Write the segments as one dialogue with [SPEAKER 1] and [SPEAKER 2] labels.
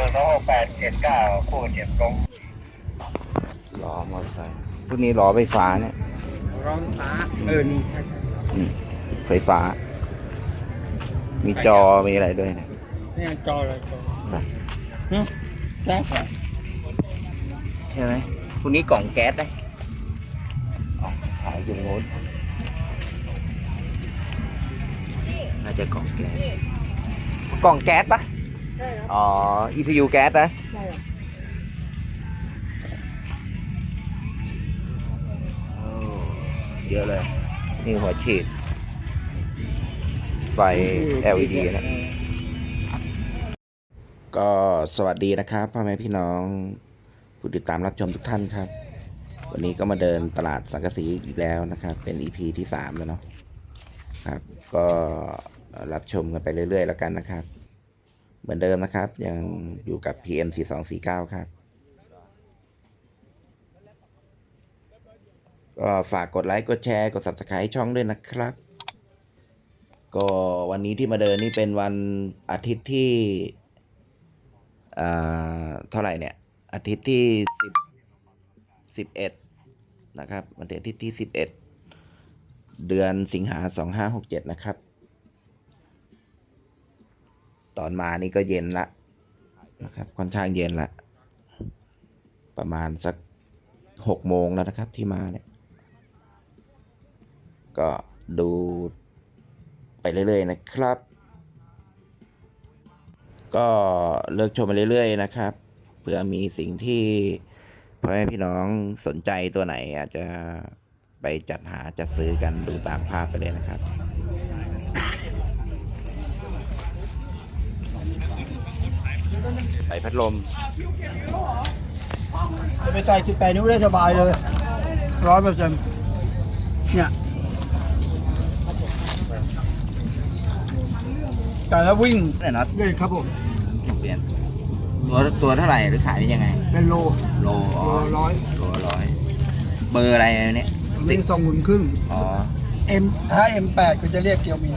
[SPEAKER 1] นึ่งสองหกแปดเจ็ดเก้าคู่เจ็บลง
[SPEAKER 2] ล้อมอเตอร์ไซค์พวกนี้ล้อไฟฟ้าเนี่ย
[SPEAKER 3] ร้องฟ้าเออนี่ใช่ใช่
[SPEAKER 2] อืมไฟฟ้า มีจอมีอะไรด้วยนะ
[SPEAKER 3] เนี่ยจอเลยจอ
[SPEAKER 2] นะ
[SPEAKER 3] หึใช่ค่ะ
[SPEAKER 2] ใช่ไหมพวกนี้กล่องแก๊สได้อ๋อขายอยู่โน้นน่าจะกล่องแก๊สกล่องแก๊สปะ
[SPEAKER 3] ใช่ครับ
[SPEAKER 2] อ๋อ ECU แก๊สนะ
[SPEAKER 3] ใช่ครับ
[SPEAKER 2] โอ้เยอะเลย นี่หัวฉีด ไฟ LED นะ ก็สวัสดีนะครับพ่อแม่พี่น้อง ผู้ติดตามรับชมทุกท่านครับ วันนี้ก็มาเดินตลาดสังกะสีอีกแล้วนะครับ เป็น EP ที่สามแล้วเนาะครับ ก็รับชมกันไปเรื่อยๆ แล้วกันนะครับ เหมือนเดิมนะครับ ยังอยู่กับ PM 4249 ครับ ก็ฝากกดไลค์ กดแชร์ กด subscribe ช่องด้วยนะครับ ก็วันนี้ที่มาเดินนี่เป็นวันอาทิตย์ที่อ่าเท่าไหร่เนี่ย อาทิตย์ที่สิบสิบเอ็ดนะครับวันอาทิตย์ที่สิบเอ็ดเดือนสิงหาสองห้าหกเจ็ดนะครับ ตอนมานี่ก็เย็นละนะครับ ค่อนข้างเย็นละ ประมาณสักหกโมงแล้วนะครับที่มาเนี่ย ก็ดูไปเรื่อยๆนะครับ ก็เลือกชมไปเรื่อยๆนะครับเผื่อมีสิ่งที่พ่อแม่พี่น้องสนใจตัวไหนอาจจะไปจัดหาจัดซื้อกันดูตามภาพไปเลยนะครับ ใส่พัดลม
[SPEAKER 3] จะไปใส่สิบแปดนิ้วได้สบายเลยร้อยเปอร์เซ็นต์เนี่ยแต่ละวิ่ง
[SPEAKER 2] ไหนน็อต
[SPEAKER 3] เลยครับผม
[SPEAKER 2] เปลี่ยนตัวตัวเท่าไหร่หรือขายยังไง
[SPEAKER 3] เป็นโล
[SPEAKER 2] โลอ๋อ
[SPEAKER 3] โลร้อย
[SPEAKER 2] โลร้อยเบอร์อะไรเนี่ย
[SPEAKER 3] วิ่งสองหมุนครึ่ง
[SPEAKER 2] อ๋อ
[SPEAKER 3] M ถ้า M8 ก็จะเรียกเกียวมี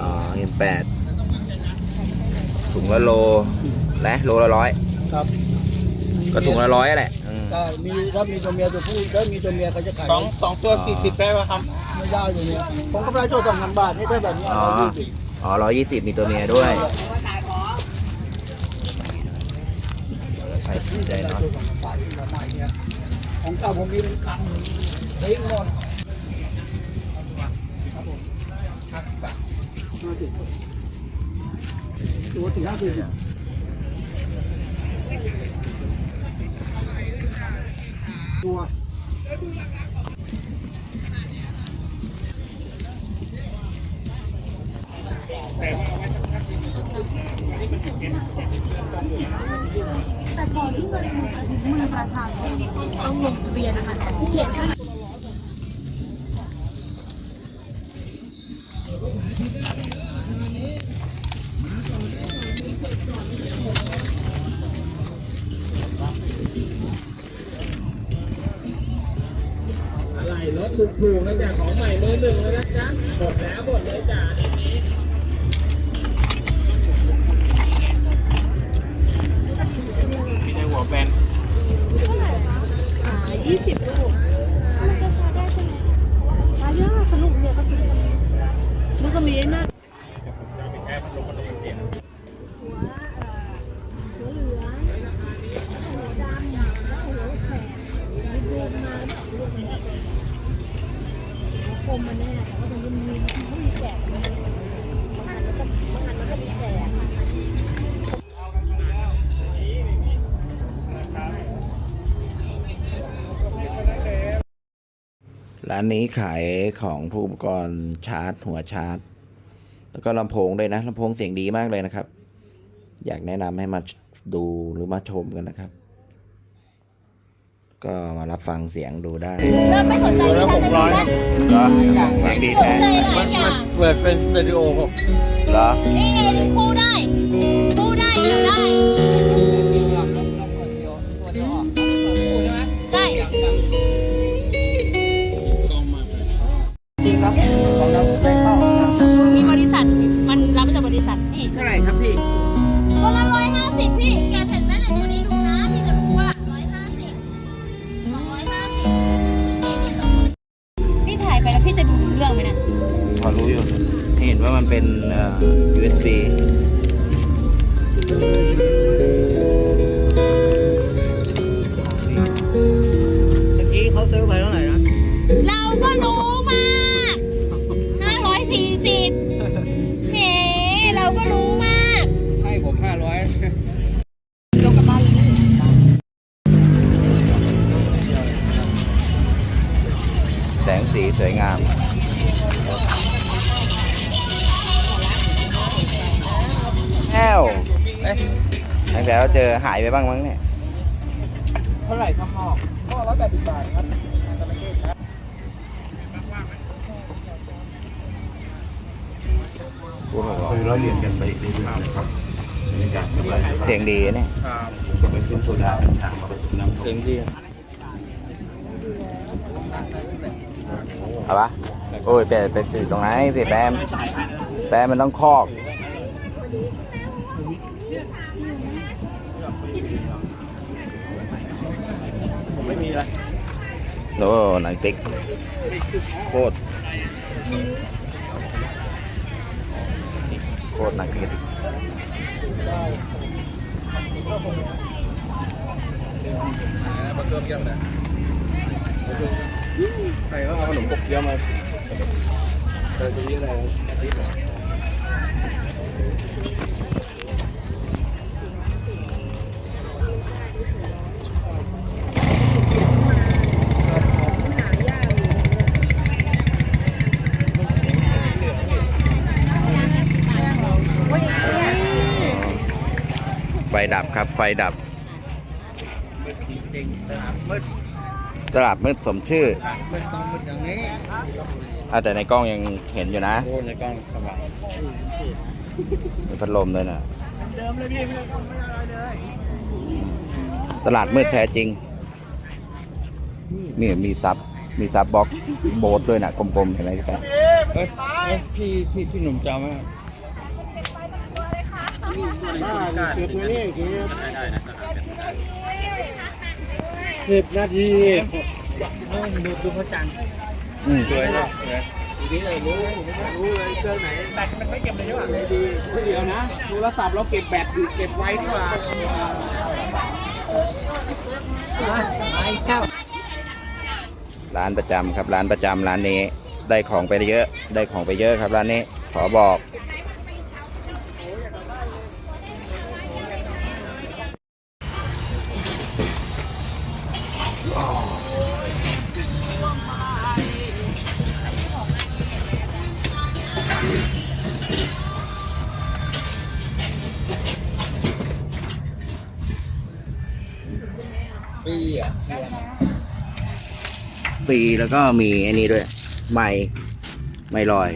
[SPEAKER 2] อ๋อเอ็มแปดถุงละโล นะโลละร้อย
[SPEAKER 3] ครับ
[SPEAKER 2] ก็ถุงละร้อยแหละอืม
[SPEAKER 3] ได้มีถ้ามีตัวเมียตัวผู้ถ้ามีตัวเมียเขาจะขาย
[SPEAKER 4] สองสองตัว
[SPEAKER 2] อ๋อ
[SPEAKER 4] สี่สิบได้ป่ะครับ
[SPEAKER 3] ไม่ได้ตัวเมียผมก็ได้ตัวสองพันบาทนี่ถ้าแบบนี้
[SPEAKER 2] อ๋อ
[SPEAKER 3] ร้อยยี่สิบ
[SPEAKER 2] อ๋อร้อยยี่สิบมีตัวเมียด้วยใส่ถุงได้เนาะ
[SPEAKER 3] ของเก่าผมมีเป็นกำหนึ่งเฮ้ยหมดตัวสี่ห้าสิบเนี่ย ตัว
[SPEAKER 5] แต่ก่อนที่มันมือประชาชนต้องลงทะเบียนนะคะแต่ผู้เขียนชื่อ
[SPEAKER 4] อะไรร ถถูกๆนะจ๊ะของใหม่มือหนึ่งแล้วนะจ๊ะหมดแล้วหมดเลยจ้ะอันนี้มีในหัวแฟน
[SPEAKER 5] อ่ายี่สิบลูกมันจะชาได้ใช่ไหมชาร์จยาสนุกเนี่ยก็คือมันก็มีไอ้นั่นหัวเอ่อหัวเหลืองหัวดำแล้วหัวแขกมีรวมมาแล้วรวมมาหัวคมมันแน่แต่ว่ามันมีไม่มีแสบมันบางอันมันก็บางอันมันก็มีแสบ
[SPEAKER 2] ร้านนี้ขายของผู้อุปกรณ์ชาร์จ หัวชาร์จ แล้วก็ลำโพงด้วยนะลำโพงเสียงดีมากเลยนะครับ อยากแนะนำให้มาดูหรือมาชมกันนะครับ ก็มารับฟังเสียงดูได้
[SPEAKER 5] เริ่มไม่สนใจ
[SPEAKER 4] ตัวละ
[SPEAKER 5] ที่
[SPEAKER 4] ห
[SPEAKER 5] ทำ
[SPEAKER 4] ก
[SPEAKER 5] เป็น
[SPEAKER 4] ร้อย
[SPEAKER 5] แล้ว
[SPEAKER 2] เหรอเสียงดีแท้
[SPEAKER 5] เลยหลายอย่าง
[SPEAKER 4] เปิดเป็นสตูดิโอผม
[SPEAKER 2] เหรอ
[SPEAKER 5] นี่ไงถึงคู่ได้คู่ได้
[SPEAKER 3] เท่า
[SPEAKER 4] ไหร่ครับพี่
[SPEAKER 5] ตั้
[SPEAKER 2] งแต่เราเจอหายไปบ้างมั้งเนี่ย
[SPEAKER 4] เท่าไหร่ครับพ่อพ่อร้อยแปดสิบบาทครับ
[SPEAKER 6] คือเราเรียนกันไปเรื่อยๆนะครับบรรยากาศสบายๆ
[SPEAKER 2] เสียงดีเนี่ย
[SPEAKER 6] ก็ไปซื้อโซดาเป็นชามมาผสมน้ำ
[SPEAKER 4] เสียงดี
[SPEAKER 2] เอาปะโอ้ยไปไปติดตรงไหนพี่แปมแปมมันต้องคอก โอ้หนังติ๊กโคตรโคตรหนังติ๊ก
[SPEAKER 4] มาเติมยังนะใครก็เอาขนมปกเยอะมาเออจะมีอะไรอาทิตย์เหรอ
[SPEAKER 2] ไฟ ดับครับ ไฟดับ
[SPEAKER 4] จริงสนามมืด
[SPEAKER 2] ตลาดมืดสมชื่อ
[SPEAKER 4] มืดต้องมืดอย่างนี้
[SPEAKER 2] อะแต่ในกล้องยังเห็นอยู่นะ
[SPEAKER 4] โอ้ในกล้องสว่าง
[SPEAKER 2] มีพัดลมด้วยนะ
[SPEAKER 4] เดิมเลยพี่ไม่ต้องไม่อะไรเลย
[SPEAKER 2] ตลาดมืดแท้จริง นี่มีซับ มีซับบล็อกโบสด้วยนะกลมๆเห็นไหมครับ
[SPEAKER 4] เฮ้ยพี่พี่พี่หนุ่มจำไหม ได้เกือบนี่เกือบสิบนาทีดูดูพระจันทร์สวยเลยสวยทีนี้เลยรู้รู้เลยเครื่องไหนแบตมันไม่เก็บเลยใช่ไหมดีเดียวนะโทรศัพท์เราเก็บแบตอยู่เก็บไว้ดีกว่าไอ้เจ้า
[SPEAKER 2] ร้านประจำครับร้านประจำร้านนี้ได้ของไปเยอะ ได้ของไปเยอะครับร้านนี้ขอบอก รีแล้วก็มีอันนี้ด้วย ไม่ไม่ลอย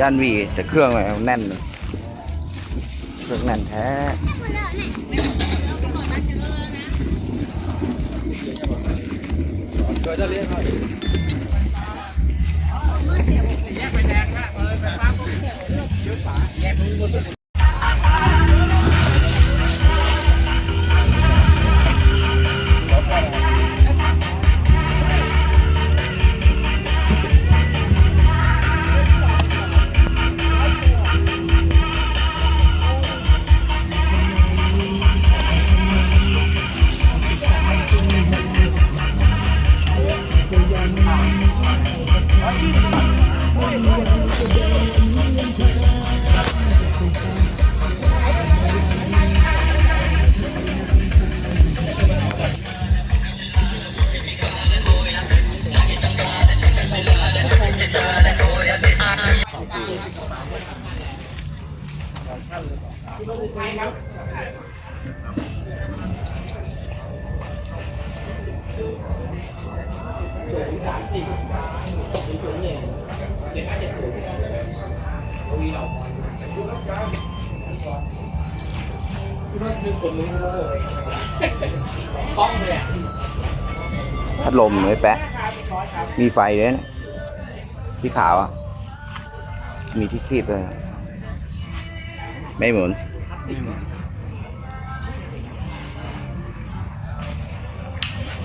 [SPEAKER 2] ย่านวีแต่เครื่องอะไรแน่นเลยเครื่องแน่นแท้
[SPEAKER 4] ก็จะเรียกเขาต้องเลยอะ
[SPEAKER 2] พัดลมไม่แปะ มีไฟด้วยนะที่ขาวอะ มีที่คีบเลย ไม่หมุน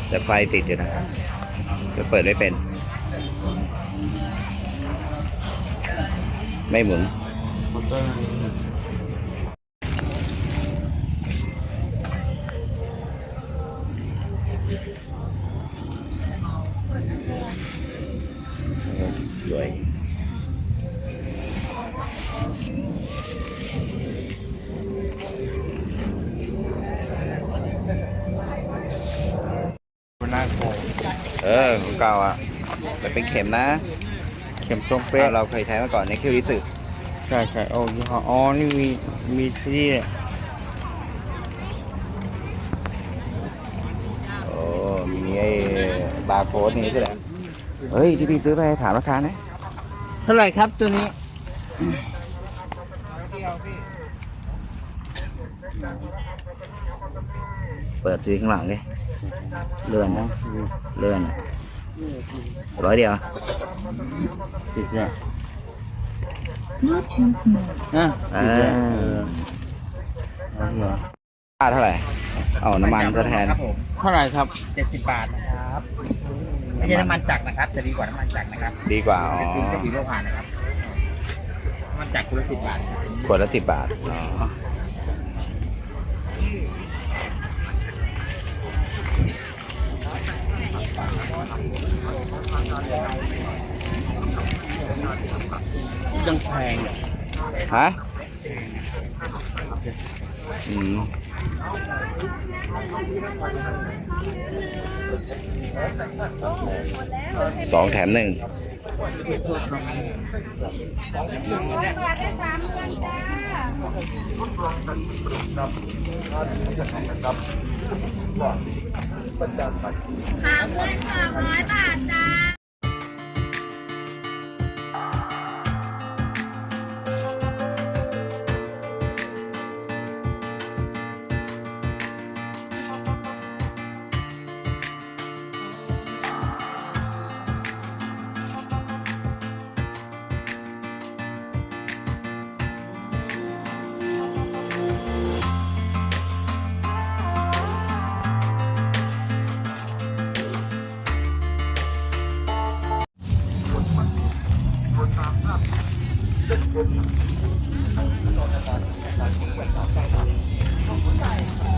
[SPEAKER 2] แต่ไฟติดอยู่นะจะเปิดไม่เป็น ไม่หมุน
[SPEAKER 6] มอเตอร์
[SPEAKER 2] สวยเออของเก่าอะไปเป็นเข็มนะ
[SPEAKER 4] เข็มตรงเป๊ะ
[SPEAKER 2] เราเคยใช้มาก่อนในคิวริสึ
[SPEAKER 4] ใช่ใช่โอ้ยี่ห้ออ๋อนี่มีมีที่
[SPEAKER 2] โอ้มีไอ้บาร์โค้ดนี้ด้วยแหละเฮ้ย ที่พี่ซื้อไปถามราคานะ
[SPEAKER 4] เท่าไหร่ครับตัวนี้
[SPEAKER 2] เปิดซื้อข้างหลังดิเลื่อนนะเลื่อนอะร้อยเดียว
[SPEAKER 4] ติดเนี่ย อะ
[SPEAKER 2] เอ
[SPEAKER 4] ติดเนี่ย
[SPEAKER 2] อ
[SPEAKER 4] เออเอาเหรอ
[SPEAKER 2] ค่าเท่าไหร่ เอาน้ำมันก็แทน
[SPEAKER 1] ครับผม
[SPEAKER 4] เท่าไหร่ครับ
[SPEAKER 1] เจ็ดสิบบาทนะครับไม่ใช่น้ำมันจักรนะครับ จะดีกว่าน้ำมันจักรนะครับ
[SPEAKER 2] ดีกว่าอ๋อ
[SPEAKER 1] เป็นกระบี่โลหะนะครับน้ำมันจักรคุณละสิบบาท
[SPEAKER 2] ขวดละสิบบาทอ๋อ
[SPEAKER 4] ยังแพงอะ
[SPEAKER 2] ฮะอืมสองแถมหนึ่ง
[SPEAKER 5] หาเงินสามร้อยบาทจ้า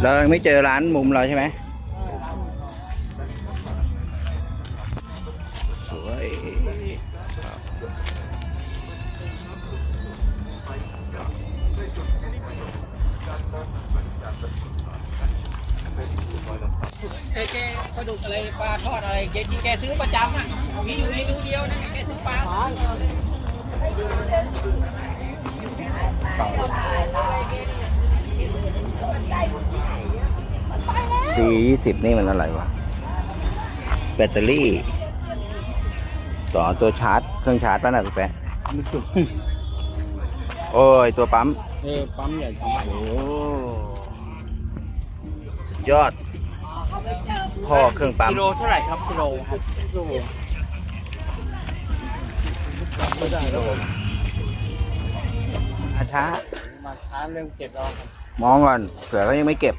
[SPEAKER 2] เรายังไม่เจอร้านมุมเราใช่ไหม
[SPEAKER 7] ซียี่
[SPEAKER 2] สิบนี่มันอะไรวะ แบตเตอรี่ ต่อตัวชาร์จ เครื่องชาร์จป่ะนะพี่แปะ
[SPEAKER 4] มันสุด
[SPEAKER 2] โอ้ย ตัวปั๊ม
[SPEAKER 4] เออปั๊มใหญ่ปั๊มใหญ่
[SPEAKER 2] โอ้สุดยอดพ่อเครื่องปั๊ม
[SPEAKER 4] กิโลเท่าไหร่ครับกิโลครับกิโลไม่ได้แล้วผม
[SPEAKER 2] ช้า
[SPEAKER 4] มาช้าเรื่องเก็บเราครับ
[SPEAKER 2] มองก่อนเผื่อเขายังไม่เก็บ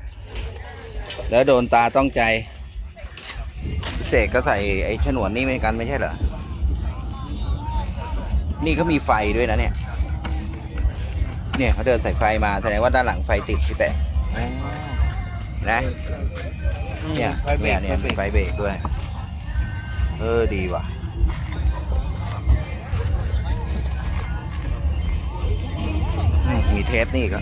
[SPEAKER 2] แล้วโดนตาต้องใจพิเศษก็ใส่ไอ้ฉนวนนี่เหมือนกันไม่ใช่เหรอ นี่ก็มีไฟด้วยนะเนี่ย เนี่ยเขาเดินใส่ไฟมาแสดงว่าด้านหลังไฟติดพี่แปะนะ เนี่ย
[SPEAKER 4] ไฟเบร
[SPEAKER 2] เนี่ย
[SPEAKER 4] ก
[SPEAKER 2] เนี่ย
[SPEAKER 4] ไฟ
[SPEAKER 2] มี
[SPEAKER 4] เบรก
[SPEAKER 2] ไฟเบรกด้วย เออดีว่ะอืมมีเทปนี่ก็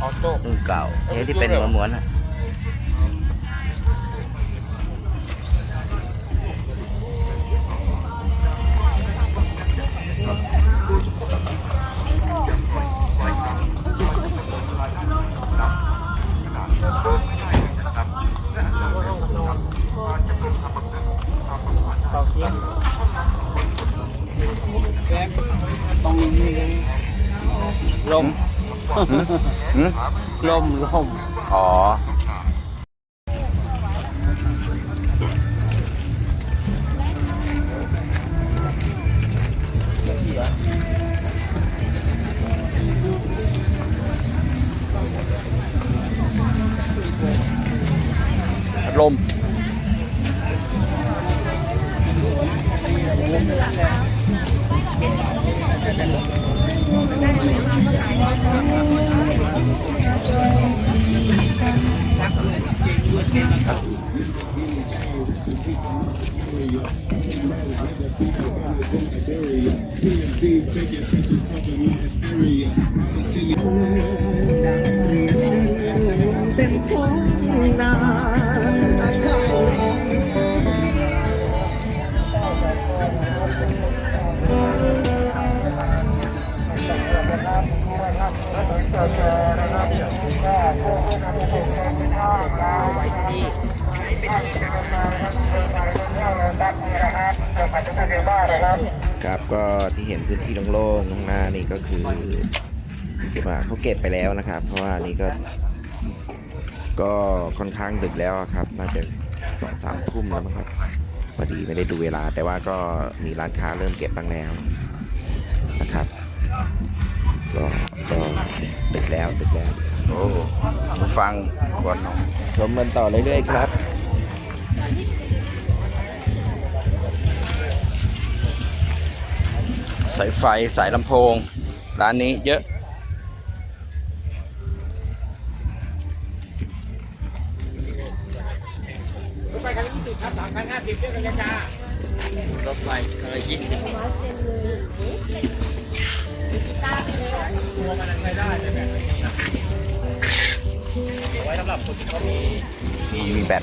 [SPEAKER 4] ออโต้
[SPEAKER 2] รุ่นเก่าเทปที่เป็นม้วนๆอะ
[SPEAKER 4] ต่อเสียงแก๊ กตรงนี้ลม
[SPEAKER 2] หืม
[SPEAKER 4] ลมลม
[SPEAKER 2] อ๋อลม
[SPEAKER 4] เค
[SPEAKER 2] รับก็ที่เห็นพื้นที่โล่งๆข้างหน้านี่ก็คือที่ว่าเขาเก็บไปแล้วนะครับ เพราะว่านี่ก็ ก็ค่อนข้างดึกแล้วอะครับ น่าจะสองสามทุ่มแล้วมั้งครับพอดีไม่ได้ดูเวลา แต่ว่าก็มีร้านค้าเริ่มเก็บบ้างแล้วนะครับก็ก็ดึกแล้วดึกแล้วโอ้ฟังก่อนชมกันต่อเรื่อยๆครับ สายไฟสายลำโพง ร้านนี้เยอะ
[SPEAKER 4] รถไฟคันละยี่สิบครับสามคันห้าสิบเรียกกันยาจ้าร
[SPEAKER 2] ถไฟคันละยี่สิบ
[SPEAKER 4] ตัวมันใช้ได้แต่แบบเอาไว้สำหรับคนที่เขามี
[SPEAKER 2] มีแบต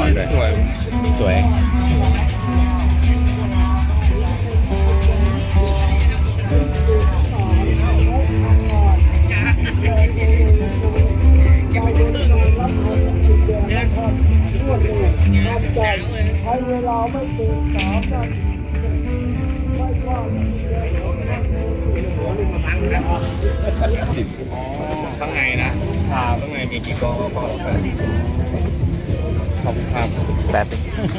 [SPEAKER 4] อ
[SPEAKER 2] ดเลยสวยสวย
[SPEAKER 4] ข้างในนะข้างในมีกี่กอง ขอบคุณครับ
[SPEAKER 2] แป๊บ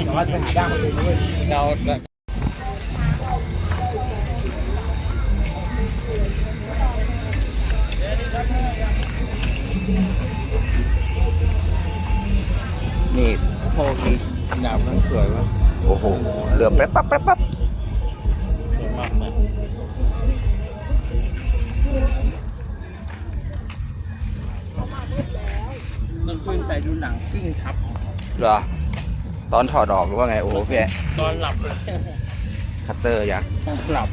[SPEAKER 1] แต่ว่าไปหาย่างคนอื่นด้วย
[SPEAKER 4] เรา
[SPEAKER 2] นี่
[SPEAKER 4] โพกีดาบนั้นสวยว่ะ
[SPEAKER 2] โอ้โหเหลือแป๊บปั๊บแป๊บปั๊บ
[SPEAKER 4] สวยมากนะมันขึ้นไปดูหนังกิ้งทับ
[SPEAKER 2] เหรอ ตอนถอดออกหรือว่าไง โอ้โหพี่แอะ
[SPEAKER 4] ตอนหลับเลย
[SPEAKER 2] คัตเตอร์ยักษ์
[SPEAKER 4] หลับ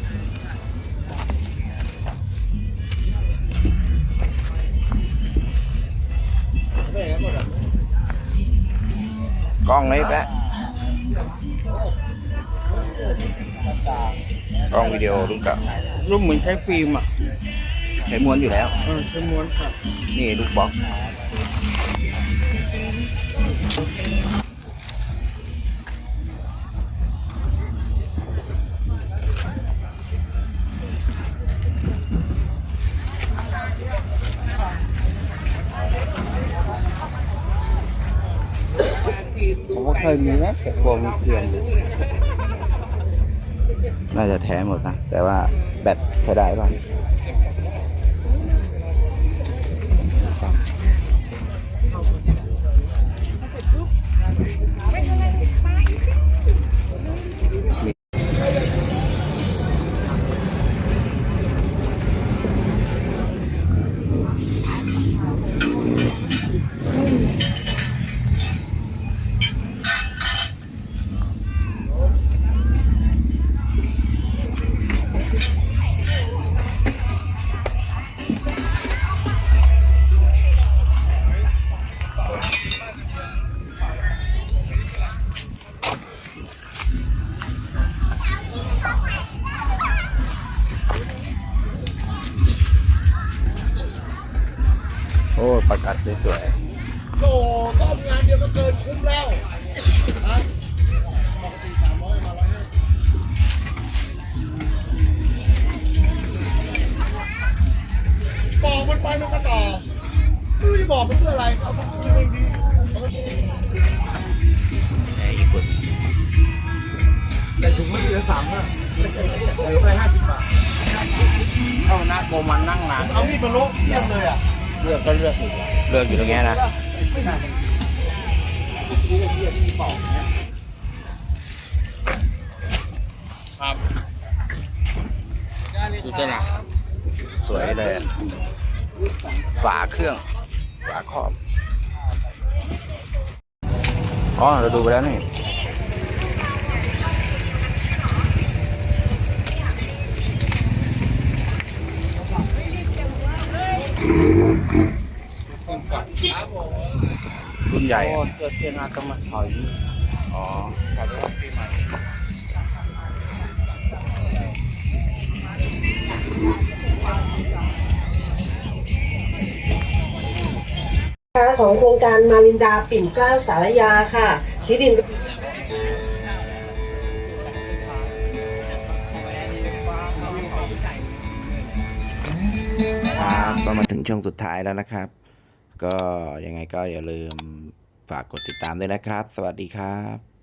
[SPEAKER 2] กล้องไหมแปะกล้องวิดีโอรุ่นเก่า
[SPEAKER 4] รูปเหมือนใช้ฟิล์มอะ
[SPEAKER 2] ใช้ม้วนอยู่แล้ว
[SPEAKER 4] เออใช้ม้วนครับ
[SPEAKER 2] นี่ลูกบล็อกผ เคยมีนะแต่กลัวมันเพื่อนน่าจะแท้หมดนะ แต่ว่าแบตใช้ได้ป่ะ
[SPEAKER 8] มันไมันก็ต่อไม่รู้จะบอกมันเพื่ออะไรเอาไปคุยเองดีเอาไป
[SPEAKER 2] ๆไอ้ญี่ปุ่น
[SPEAKER 8] แต่ถุงมันเหลือสามห้าเหลือไปห้าสิบบาท
[SPEAKER 4] เท่านักโกมันนั่งนาน
[SPEAKER 8] เอามีดมาโลกเยี่ยมเลยอะ
[SPEAKER 4] เลือกก็เลือกอีก
[SPEAKER 2] เลือกอยู่ตรงนี้นะ
[SPEAKER 4] ครับดูเจ้าหน่ะ
[SPEAKER 2] สวยเลยอะ ฝาเครื่อง ฝาครอบ อ๋อ เราดูไปแล้วนี่รุ่นใหญ่
[SPEAKER 4] โอ้
[SPEAKER 2] อะ
[SPEAKER 4] เกิดเทียนอาตมาถอย
[SPEAKER 2] อ๋อ
[SPEAKER 4] กลับรอบปีใหม่
[SPEAKER 5] ของโครงการมารินดาปิ่นเกล้าสารยาค่ะ ที่ดิน
[SPEAKER 2] ก็มาถึงช่วงสุดท้ายแล้วนะครับ ก็ยังไงก็อย่าลืมฝากกดติดตามด้วยนะครับ สวัสดีครับ